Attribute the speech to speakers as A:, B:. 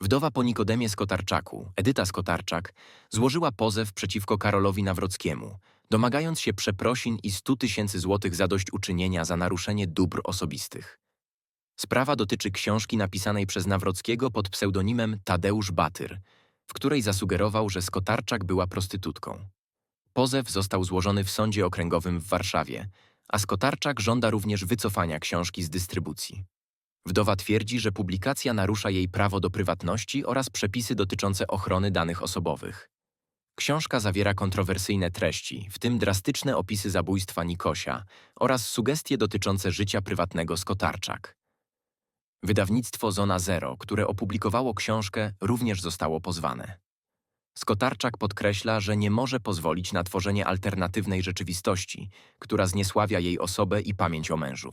A: Wdowa po Nikodemie Skotarczaku, Edyta Skotarczak, złożyła pozew przeciwko Karolowi Nawrockiemu, domagając się przeprosin i 100 tysięcy złotych zadośćuczynienia za naruszenie dóbr osobistych. Sprawa dotyczy książki napisanej przez Nawrockiego pod pseudonimem Tadeusz Batyr, w której zasugerował, że Skotarczak była prostytutką. Pozew został złożony w Sądzie Okręgowym w Warszawie, a Skotarczak żąda również wycofania książki z dystrybucji. Wdowa twierdzi, że publikacja narusza jej prawo do prywatności oraz przepisy dotyczące ochrony danych osobowych. Książka zawiera kontrowersyjne treści, w tym drastyczne opisy zabójstwa Nikosia oraz sugestie dotyczące życia prywatnego Skotarczak. Wydawnictwo Zona Zero, które opublikowało książkę, również zostało pozwane. Skotarczak podkreśla, że nie może pozwolić na tworzenie alternatywnej rzeczywistości, która zniesławia jej osobę i pamięć o mężu.